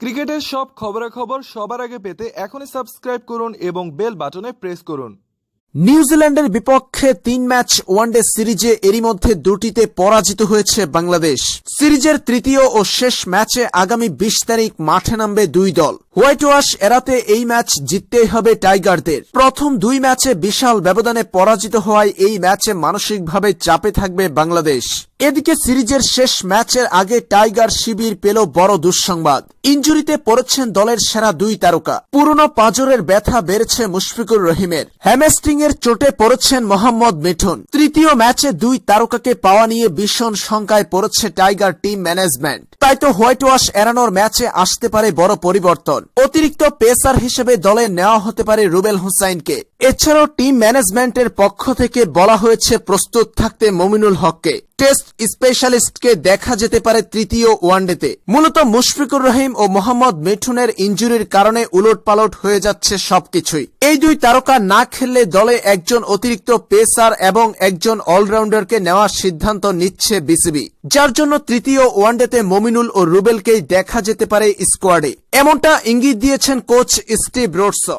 ক্রিকেটের সব খবরাখবর সবার আগে পেতে এখনই সাবস্ক্রাইব করুন এবং বেল বাটনে প্রেস করুন। নিউজিল্যান্ডের বিপক্ষে তিন ম্যাচ ওয়ানডে সিরিজে এরই মধ্যে দুটিতে পরাজিত হয়েছে বাংলাদেশ। সিরিজের তৃতীয় ও শেষ ম্যাচে আগামী বিশ তারিখ মাঠে নামবে দুই দল। হোয়াইট ওয়াশ এড়াতে এই ম্যাচ জিততেই হবে টাইগারদের। প্রথম দুই ম্যাচে বিশাল ব্যবধানে পরাজিত হওয়ায় এই ম্যাচে মানসিকভাবে চাপে থাকবে বাংলাদেশ। এদিকে সিরিজের শেষ ম্যাচের আগে টাইগার শিবির পেল বড় দুঃসংবাদ। ইঞ্জুরিতে পড়েছেন দলের সেরা দুই তারকা। পুরনো পাঁজরের ব্যথা বেড়েছে মুশফিকুর রহিমের। হ্যামেস্টিং এর চোটে পড়েছেন মোহাম্মদ মিঠুন। তৃতীয় ম্যাচে দুই তারকাকে পাওয়া নিয়ে ভীষণ শঙ্কায় পড়েছে টাইগার টিম ম্যানেজমেন্ট। তাই তো হোয়াইট ওয়াশ এড়ানোর ম্যাচে আসতে পারে বড় পরিবর্তন। অতিরিক্ত পেসার হিসেবে দলে নেওয়া হতে পারে রুবেল হুসাইনকে। এছাড়াও টিম ম্যানেজমেন্টের পক্ষ থেকে বলা হয়েছে প্রস্তুত থাকতে মমিনুল হককে। টেস্ট স্পেশালিস্টকে দেখা যেতে পারে তৃতীয় ওয়ানডেতে। মূলত মুশফিকুর রহিম ও মোহাম্মদ মিঠুনের ইঞ্জুরির কারণে উলটপালট হয়ে যাচ্ছে সবকিছুই। এই দুই তারকা না খেললে দলে একজন অতিরিক্ত পেসার এবং একজন অলরাউন্ডারকে নেওয়ার সিদ্ধান্ত নিচ্ছে বিসিবি। যার জন্য তৃতীয় ওয়ানডেতে মমিনুল ও রুবেলকেই দেখা যেতে পারে স্কোয়াডে। এমনটা ইঙ্গিত দিয়েছেন কোচ স্টিভ রোডসো